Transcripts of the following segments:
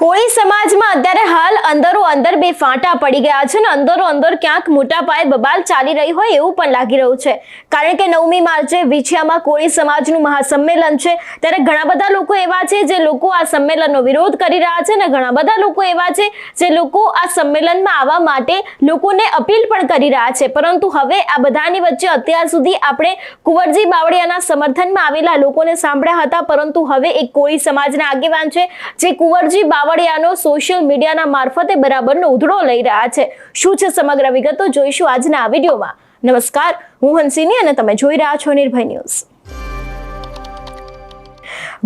કોળી સમાજમાં અત્યારે હાલ અંદરો અંદર બે ફાંટા પડી ગયા છે અને અંદરો અંદર ક્યાંક મોટા પાયે બબાલ ચાલી રહી હોય એવું પણ લાગી રહ્યું છે. કારણ કે નવમી માર્ચે વિછિયામાં કોળી સમાજનું મહાસંમેલન છે. ત્યારે ઘણા બધા લોકો એવા છે જે લોકો આ સંમેલનનો વિરોધ કરી રહ્યા છે અને ઘણા બધા લોકો એવા છે જે લોકો આ સંમેલનમાં આવવા માટે લોકોને અપીલ પણ કરી રહ્યા છે. પરંતુ હવે આ બધાની વચ્ચે અત્યાર સુધી આપણે કુંવરજી બાવળિયાના સમર્થનમાં આવેલા લોકોને સાંભળ્યા હતા. પરંતુ હવે એક કોળી સમાજના આગેવાન છે જે કુંવરજી બાવળિયાનો સોશિયલ મીડિયાના મારફતે બરાબરનો ઉધડો લઈ રહ્યા છે. શું છે સમગ્ર વિગતો જોઈશું આજના આ વિડીયોમાં. નમસ્કાર, હું હંસિની અને તમે જોઈ રહ્યા છો નિર્ભય ન્યૂઝ.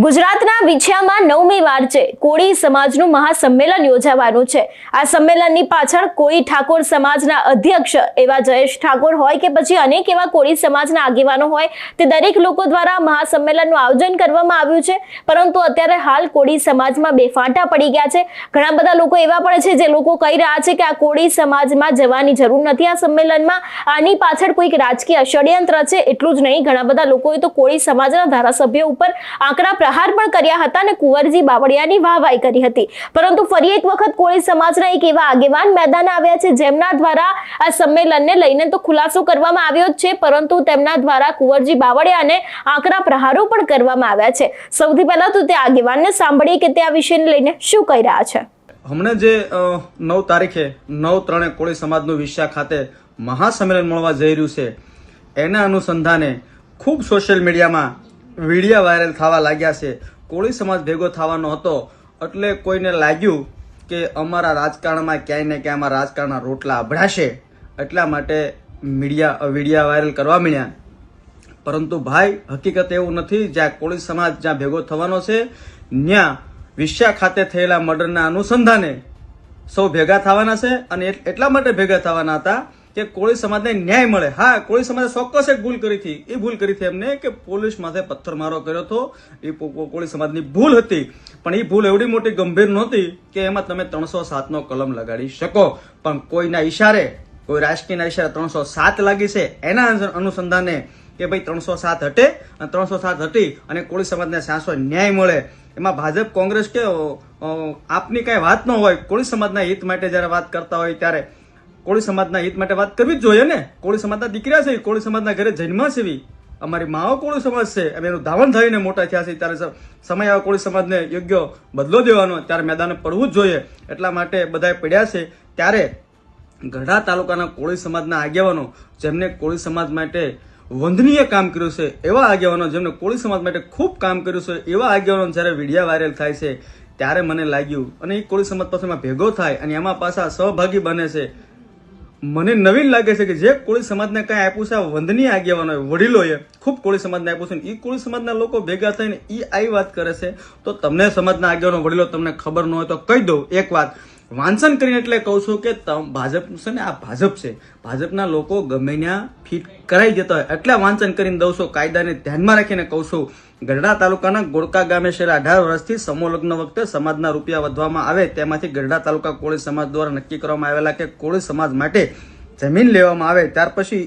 ગુજરાતના વિછિયામાં નવમી માર્ચે કોળી સમાજનું મહાસંમેલન યોજાવાનું છે. આ સંમેલનની પાછળ કોળી ઠાકોર સમાજના અધ્યક્ષ એવા જયેશ ઠાકોર હોય કે પછી અનેક એવા કોળી સમાજના આગેવાનો હોય, તે દરેક લોકો દ્વારા મહાસંમેલનનું આયોજન કરવામાં આવ્યું છે. પરંતુ અત્યારે હાલ કોળી સમાજમાં બે ફાંટા પડી ગયા છે. ઘણા બધા લોકો એવા પણ છે જે લોકો કહી રહ્યા છે કે આ કોળી સમાજમાં જવાની જરૂર નથી આ સંમેલનમાં. આની પાછળ કોઈક રાજકીય ષડયંત્ર છે, એટલું જ નહીં. ઘણા બધા લોકોએ તો કોળી સમાજના ધારાસભ્યો ઉપર આંકડા પ્રહાર પણ કર્યા હતા અને કુંવરજી બાવળિયાની વાહવાઈ કરી હતી. પરંતુ ફરી એક વખત કોળી સમાજના એક એવા આગેવાન મેદાન આવ્યા છે, જેમના દ્વારા આ સંમેલનને લઈને તો ખુલાસો કરવામાં આવ્યો જ છે, પરંતુ તેમના દ્વારા કુંવરજી બાવળિયાને આંકડા પ્રહારો પણ કરવામાં આવ્યા છે. સૌથી પહેલા તો તે આગેવાનને સાંભળીએ કે તે આ વિષયને લઈને શું કહી રહ્યા છે. હમણાં જે નવ તારીખે નવ ત્રણે કોળી સમાજનું વિશ્યા ખાતે મહાસંમેલન મળવા જઈ રહ્યું છે. એના અનુસંધાને ખૂબ સોશિયલ મીડિયામાં વિડીયા વાયરલ થવા લાગ્યા છે. કોળી સમાજ ભેગો થવાનો હતો. એટલે કોઈને લાગ્યું કે અમારા રાજકારણમાં ક્યાંય ને ક્યાંય અમારા રાજકારણના રોટલા અભડાશે. એટલા માટે મીડિયા વિડીયા વાયરલ કરવા મળ્યા પરંતુ ભાઈ, હકીકત એવું નથી. જ્યાં કોળી સમાજ જ્યાં ભેગો થવાનો છે, ત્યાં વિશ્યા ખાતે થયેલા મર્ડરના અનુસંધાને સૌ ભેગા થવાના છે અને એટ- એટલા માટે ભેગા થવાના હતા કે કોળી સમાજને ન્યાય મળે. હા, કોળી સમાજે ચોક્કસ એક ભૂલ કરી હતી. એ ભૂલ કરી હતી એમને કે પોલીસ માથે પથ્થરમારો કર્યો હતો. એ કોળી સમાજની ભૂલ હતી. પણ એ ભૂલ એવડી મોટી ગંભીર નહોતી કે એમાં તમે ત્રણસો સાતનો કલમ લગાડી શકો. પણ કોઈના ઈશારે, કોઈ રાજકીયના ઈશારે ત્રણસો સાત લાગી છે, એના અનુ- અનુસંધાને કે ભાઈ ત્રણસો સાત હટે અને ત્રણસો સાત હટી અને કોળી સમાજને સાસો ન્યાય મળે. એમાં ભાજપ, કોંગ્રેસ કે આપની કાંઈ વાત ન હોય, કોળી સમાજના હિત માટે જ્યારે વાત કરતા હોય ત્યારે કોળી સમાજના હિત માટે વાત કરવી જ જોઈએ ને. કોળી સમાજના દીકરા છે કોળી સમાજના ઘરે જન્મ છે અમારી માઓ કોળી સમાજ છે, અમે એનું ધાવણ થઈને મોટા થયા છે. ત્યારે સમય આવે કોળી સમાજને યોગ્ય બદલો દેવાનો, ત્યારે મેદાને પડવું જ જોઈએ. એટલા માટે બધાએ પડ્યા છે. ત્યારે ગઢડા તાલુકાના કોળી સમાજના આગેવાનો, જેમને કોળી સમાજ માટે વંદનીય કામ કર્યું છે, એવા આગેવાનો, જેમને કોળી સમાજ માટે ખૂબ કામ કર્યું છે, એવા આગેવાનો જ્યારે વિડીયા વાયરલ થાય છે, ત્યારે મને લાગ્યું, અને એ કોળી સમાજ પાછળ ભેગો થાય, અને એમાં પાછા સહભાગી બને છે. મને નવીન લાગે છે કે જે કોળી સમાજને કાંઈ આપ્યું છે, આ વંદનીય આગેવાનો, વડીલોએ, ખૂબ કોળી સમાજને આપ્યું છે એ કોળી સમાજના લોકો ભેગા થઈને એ આવી વાત કરે છે. તો તમને સમાજના આગેવાનો, વડીલો તમને ખબર ન હોય તો કહી દઉં એક વાત. વાંચન કરીને એટલે કહું છું કે ભાજપ છે ને, આ ભાજપ છે. ભાજપના લોકો ગમે ત્યાં ફિટ કરાઈ જતા હોય એટલે વાંચન કરીને દઉં છું. કાયદાને ધ્યાનમાં રાખીને કહું છું. ગઢડા તાલુકાના ગોળકા ગામે છેલ્લા અઢાર વર્ષથી સમોલગ્ન વખતે સમાજના રૂપિયા વધવામાં આવે તેમાંથી ગઢડા તાલુકા કોળી સમાજ દ્વારા નક્કી કરવામાં આવેલા કે કોળી સમાજ માટે જમીન લેવામાં આવે. ત્યાર પછી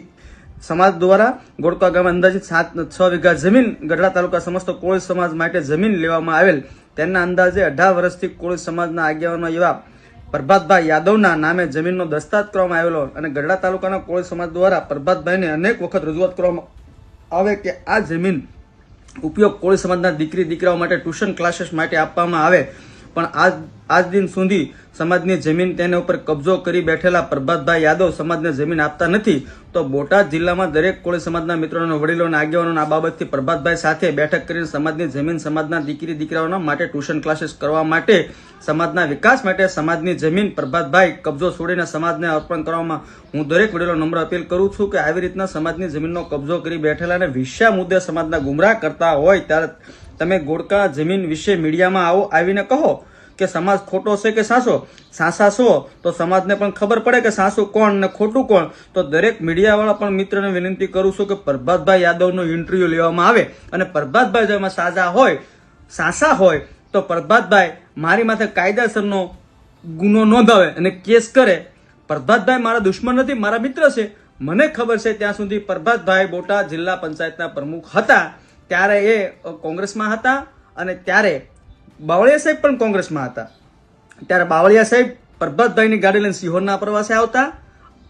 સમાજ દ્વારા ગોળકા ગામે અંદાજિત સાત છ વીઘા જમીન ગઢડા તાલુકા સમસ્ત કોળી સમાજ માટે જમીન લેવામાં આવેલ. તેના અંદાજે અઢાર વર્ષથી કોળી સમાજના આગેવાનો એવા પ્રભાતભાઈ યાદવના નામે જમીનનો દસ્તાવેજ કરવામાં આવેલો અને ગઢડા તાલુકાના કોળી સમાજ દ્વારા પ્રભાતભાઈને અનેક વખત રજૂઆત કરવામાં આવે કે આ જમીન ઉપયોગ કોળી સમાજના દીકરી દીકરાઓ માટે ટ્યુશન ક્લાસીસ માટે આપવામાં આવે. પણ આજ આજ દિન સુધી સમાજની જમીન તેના ઉપર કબજો કરી બેઠેલા પ્રભાતભાઈ યાદવ સમાજને જમીન આપતા નથી, તો બોટાદ જિલ્લામાં દરેક કોળી સમાજના મિત્રોના વડીલો અને આ બાબતથી પ્રભાતભાઈ સાથે બેઠક કરીને સમાજની જમીન, સમાજના દીકરી, દીકરાઓના માટે ટ્યુશન ક્લાસીસ કરવા માટે, સમાજના વિકાસ માટે સમાજની જમીન પ્રભાતભાઈ કબજો છોડીને સમાજને અર્પણ કરવામાં હું દરેક વડીલો નમ્ર અપીલ કરું છું કે આવી રીતના સમાજની જમીનનો કબજો કરી બેઠેલા અને વિષયા મુદ્દે સમાજના ગુમરાહ કરતા હોય ત્યારે તમે ગોળકા જમીન વિશે મીડિયામાં આવો આવીને કહો કે સમાજ ખોટો છે કે સાસો સાસા છો તો સમાજને પણ ખબર પડે કે સાસુ કોણ ને ખોટું કોણ. તો દરેક મીડિયાવાળા પણ મિત્રને વિનંતી કરું છું કે પ્રભાતભાઈ યાદવનો ઇન્ટરવ્યુ લેવામાં આવે અને પ્રભાતભાઈ જો એમાં સાજા હોય, સાસા હોય, તો પ્રભાતભાઈ મારી માથે કાયદાસરનો ગુનો નોંધાવે અને કેસ કરે. પ્રભાતભાઈ મારા દુશ્મન નથી, મારા મિત્ર છે. મને ખબર છે ત્યાં સુધી પ્રભાતભાઈ બોટાદ જિલ્લા પંચાયતના પ્રમુખ હતા. ત્યારે એ કોંગ્રેસમાં હતા અને ત્યારે બાવળિયા સાહેબ પણ કોંગ્રેસમાં હતા. ત્યારે બાવળિયા સાહેબ પ્રભાતભાઈની ગાડી લઈને સિહોરના પ્રવાસે આવતા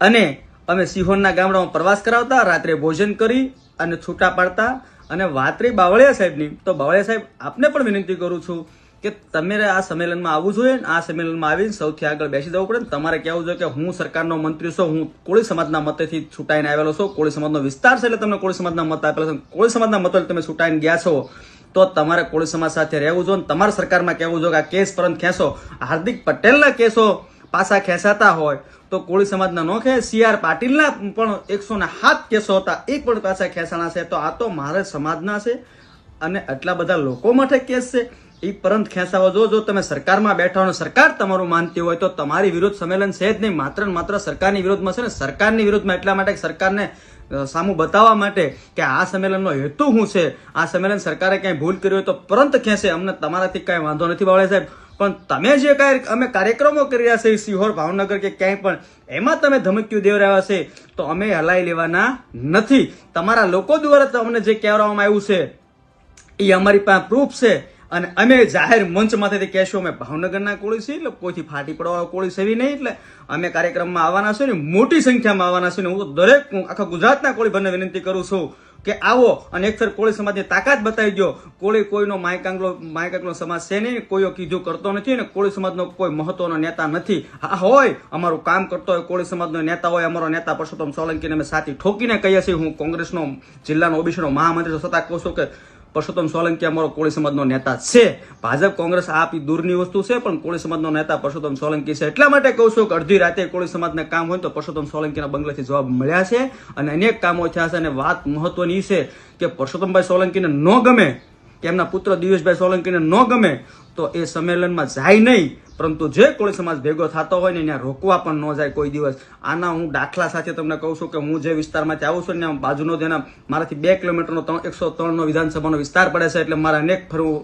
અને અમે સિહોરના ગામડામાં પ્રવાસ કરાવતા, રાત્રે ભોજન કરી અને છૂટા પાડતા અને વાત રહી બાવળિયા સાહેબની, તો બાવળિયા સાહેબ આપને પણ વિનંતી કરું છું કે તમારે આ સંમેલનમાં આવવું જોઈએ ને આ સંમેલનમાં આવીને સૌથી આગળ બેસી જવું પડે તમારે કહેવું જોઈએ કે હું સરકારનો મંત્રી છું, હું કોળી સમાજના મતેથી છૂટાઈને આવેલો છું, કોળી સમાજનો વિસ્તાર છે એટલે તમને કોળી સમાજના મત આપેલા છે. કોળી સમાજના મતો તમે છૂટાઈને ગયા છો, તો તમારે કોળી સમાજ સાથે રહેવું જોઈએ તમારે સરકારમાં કહેવું જોઈએ કે આ કેસ પરત ખેંચો. હાર્દિક પટેલના કેસો પાછા ખેંચાતા હોય તો કોળી સમાજના નો ખેંચ. સી આર પાટીલના પણ એકસો ને સાત કેસો હતા એક પણ પાછા ખેંચાણા છે. તો આ તો મારે સમાજના છે અને આટલા બધા લોકો માટે કેસ છે. એ પરંત ખેંચાવો. જો જો તમે સરકારમાં બેઠા અને સરકાર તમારું માનતી હોય તો તમારી વિરુદ્ધ સંમેલન છે જ નહીં. માત્ર ને માત્ર સરકારની વિરોધમાં છે ને સરકારની વિરોધમાં એટલા માટે સરકારને સામું બતાવવા માટે કે આ સંમેલનનો હેતુ શું છે? આ સંમેલન સરકારે ક્યાંય ભૂલ કરી હોય તો પરંત ખેંચે. અમને તમારાથી કાંઈ વાંધો નથી બાવળે સાહેબ. પણ તમે જે કાંઈ અમે કાર્યક્રમો કરી રહ્યા છે સિહોર ભાવનગર કે ક્યાંય પણ, એમાં તમે ધમકીઓ રહ્યા છે તો અમે હલાઈ લેવાના નથી. તમારા લોકો દ્વારા તમને જે કહેવામાં આવ્યું છે એ અમારી પાસે પ્રૂફ છે. અને અમે જાહેર મંચમાંથી કહેશું, અમે ભાવનગરના કોળી છીએ, એટલે કોઈથી ફાટી પડવા કોળી સેવી નહીં, એટલે અમે કાર્યક્રમમાં આવવાના છું ને મોટી સંખ્યામાં આવવાના છું ને હું તો દરેક આખા ગુજરાતના કોળી બંને વિનંતી કરું છું કે આવો અને એકસર કોળી સમાજની તાકાત બતાવી દો કોળી કોઈનો માયકાંગલો માયકાંગલો સમાજ છે નહીં, કોઈઓ કીધું કરતો નથી અને કોળી સમાજનો કોઈ મહત્વનો નેતા નથી. હા, હોય, અમારું કામ કરતો હોય કોળી સમાજનો નેતા હોય, અમારો નેતા પરસોત્તમ સોલંકીને અમે સાથી ઠોકીને કહીએ છીએ. હું કોંગ્રેસનો, જિલ્લાનો, ઓબીસીનો મહામંત્રી છતાં કહું છું કે પરસોત્તમ સોલંકી અમારો કોળી સમાજનો નેતા છે. ભાજપ, કોંગ્રેસ આ આપી દૂરની વસ્તુ છે, પણ કોળી સમાજનો નેતા પરસોત્તમ સોલંકી છે. એટલા માટે કહું છું કે અડધી રાતે કોળી સમાજને કામ હોય તો પરસોત્તમ સોલંકીના બંગલેથી જવાબ મળ્યા છે અને અનેક કામો થયા છે અને વાત મહત્વની છે કે પરસોત્તમભાઈ સોલંકીને ન ગમે કે એમના પુત્ર દિવેશભાઈ સોલંકીને ન ગમે તો એ સંમેલનમાં જાય નહીં. પરંતુ જે કોળી સમાજ ભેગો થતો હોય ને ત્યાં રોકવા પણ ન જાય કોઈ દિવસ. આના હું દાખલા સાથે તમને કહું છું કે હું જે વિસ્તારમાંથી આવું છું ને બાજુનો જેના મારાથી બે કિલોમીટરનો એકસો ત્રણનો વિધાનસભાનો વિસ્તાર પડે છે એટલે મારે અનેક ફરવું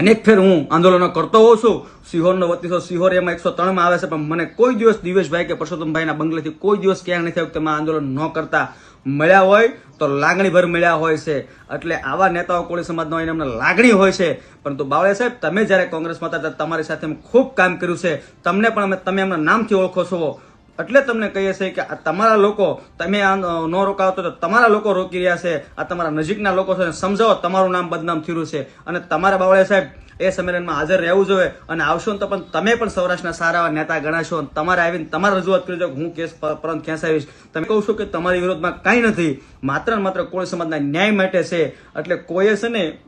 અનેક ફેર હું આંદોલનો કરતો હોઉં છું. સિહોરનો વતી છો સિહોર એમાં એકસો ત્રણમાં આવે છે, પણ મને કોઈ દિવસ દિવેશભાઈ કે પરસોત્તમભાઈના બંગલેથી કોઈ દિવસ ક્યાંય નથી આવ્યું કે આંદોલન ન કરતા. મળ્યા હોય તો લાગણીભર મળ્યા હોય છે. એટલે આવા નેતાઓ કોળી સમાજના હોય એમને લાગણી હોય છે. પરંતુ બાવળે સાહેબ, તમે જ્યારે કોંગ્રેસમાં હતા તમારી સાથે ખૂબ કામ કર્યું છે. તમને પણ અમે તમે એમના નામથી ઓળખો છો. એટલે તમને કહીએ છીએ કે આ તમારા લોકો, તમે આ ન રોકાવતો તો તમારા લોકો રોકી રહ્યા છે. આ તમારા નજીકના લોકો છે. સમજાવો, તમારું નામ બદનામ થયું છે. અને તમારા બાવળે સાહેબ એ સંમેલનમાં હાજર રહેવું જોઈએ અને આવશો તો પણ તમે પણ સૌરાષ્ટ્રના સારા નેતા ગણાશો અને તમારે આવીને તમારે રજૂઆત કરજો હું કેસ પરંત ખેંચાવીશ તમે કહું છું કે તમારી વિરોધમાં કાંઈ નથી. માત્ર ને માત્ર કોળી સમાજના ન્યાય માટે છે. એટલે કોઈએ છે ને,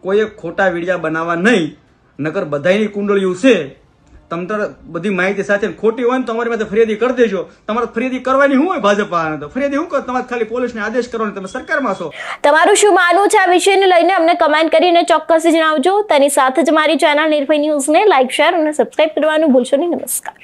કોઈએ ખોટા વિડિયા બનાવવા નહીં. નકર બધાયની કુંડળીઓ છે. તમ તાર બધી માહિતી સાથે ખોટી હોય ને તો અમારી ફરિયાદી કરી દેજો. તમારે ફરિયાદી કરવાની શું હોય ભાજપ તો? ફરિયાદી શું કરો તમારે ખાલી પોલીસને આદેશ કરવાનો, તમે સરકારમાં છો. તમારું શું માનવું છે આ વિષયને લઈને? અમને કમેન્ટ કરીને ચોક્કસ જણાવજો. તેની સાથે જ મારી ચેનલ નિર્ભય ન્યૂઝને લાઇક શેર અને સબસ્ક્રાઇબ કરવાનું ભૂલશો નહીં. નમસ્કાર.